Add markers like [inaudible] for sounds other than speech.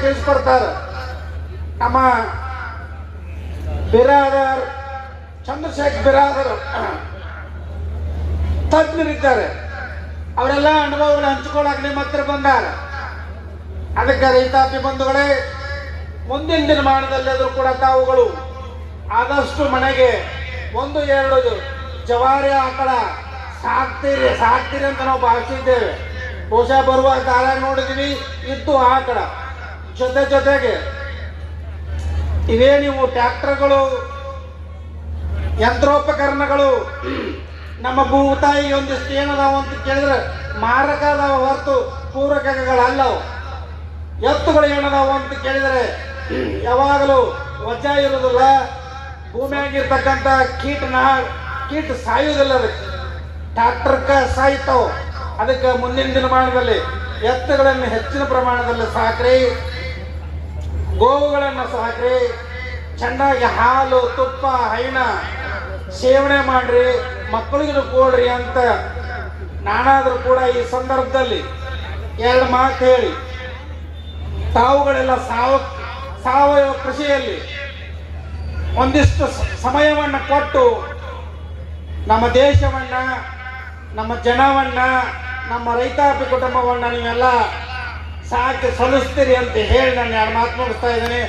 ತಿಳಿಸ್ಕೊಡ್ತಾರೆ. ನಮ್ಮ ಬಿರಾದರ್, ಚಂದ್ರಶೇಖರ್ ಬಿರಾದರ್ [clears throat] ತಜ್ಞರಿದ್ದಾರೆ. ಅವರೆಲ್ಲ ಅನುಭವಗಳು ಹಂಚಿಕೊಳ್ಳಕ್ಕೆ ನಿಮ್ಮ ಹತ್ರ ಬಂದಾರ. ಅದಕ್ಕೆ ರೈತಾಪಿ ಬಂಧುಗಳೇ, ಮುಂದಿನ ದಿನಮಾನದಲ್ಲಾದರೂ ಕೂಡ ತಾವುಗಳು ಆದಷ್ಟು ಮನೆಗೆ ಒಂದು, ಎರಡು ಜವಾರಿ ಆಕಳ ಸಾಕ್ತೀರಿ ಸಾಕ್ತೀರಿ ಅಂತ ನಾವು ಭಾವಿಸಿದ್ದೇವೆ. ಬಹುಶಃ ಬರುವ ಕಾಲ ನೋಡಿದೀವಿ ಇತ್ತು ಆಕಳ. ಜೊತೆ ಜೊತೆಗೆ ಇವೇ ನೀವು ಟ್ರ್ಯಾಕ್ಟರ್ಗಳು ಯಂತ್ರೋಪಕರಣಗಳು, ನಮ್ಮ ಭೂತಾಯಿ ಒಂದಿಷ್ಟು ಏನದಾವ ಅಂತ ಕೇಳಿದ್ರೆ ಮಾರಕ ಅದಾವ ಹೊರತು ಪೂರಕಗಳಲ್ಲವು. ಎತ್ತುಗಳು ಏನದಾವ ಅಂತ ಕೇಳಿದರೆ ಯಾವಾಗಲೂ ವಜಾ ಇರುವುದಿಲ್ಲ ಭೂಮಿಯಾಗಿರ್ತಕ್ಕಂಥ ಕೀಟನ ಕೀಟ ಸಾಯುವುದಿಲ್ಲ ಅದಕ್ಕೆ. ಟ್ರ್ಯಾಕ್ಟರ್ಕ ಸಾಯ್ತಾವ. ಅದಕ್ಕೆ ಮುಂದಿನ ದಿನಮಾನದಲ್ಲಿ ಎತ್ತುಗಳನ್ನು ಹೆಚ್ಚಿನ ಪ್ರಮಾಣದಲ್ಲಿ ಸಾಕ್ರಿ. ಗೋವುಗಳನ್ನು ಸಾಕ್ರಿ ಚೆನ್ನಾಗಿ ಹಾಲು, ತುಪ್ಪ, ಹೈನ ಸೇವನೆ ಮಾಡ್ರಿ. ಮಕ್ಕಳಿಗೂ ಕೊಡ್ರಿ ಅಂತ ನಾನಾದರೂ ಕೂಡ ಈ ಸಂದರ್ಭದಲ್ಲಿ ಎರಡು ಮಾತು ಹೇಳಿ. ತಾವುಗಳೆಲ್ಲ ಸಾವ, ಸಾವಯವ ಕೃಷಿಯಲ್ಲಿ ಒಂದಿಷ್ಟು ಸಮಯವನ್ನು ಕೊಟ್ಟು ನಮ್ಮ ದೇಶವನ್ನ, ನಮ್ಮ ಜನವನ್ನ, ನಮ್ಮ ರೈತಾಪಿ ಕುಟುಂಬವನ್ನ ನೀವೆಲ್ಲ ಸಾಕಿ ಸಲ್ಲಿಸ್ತೀರಿ ಅಂತ ಹೇಳಿ ನಾನು ಎರಡು ಮಾತು ಮುಗಿಸ್ತಾ ಇದ್ದೀನಿ.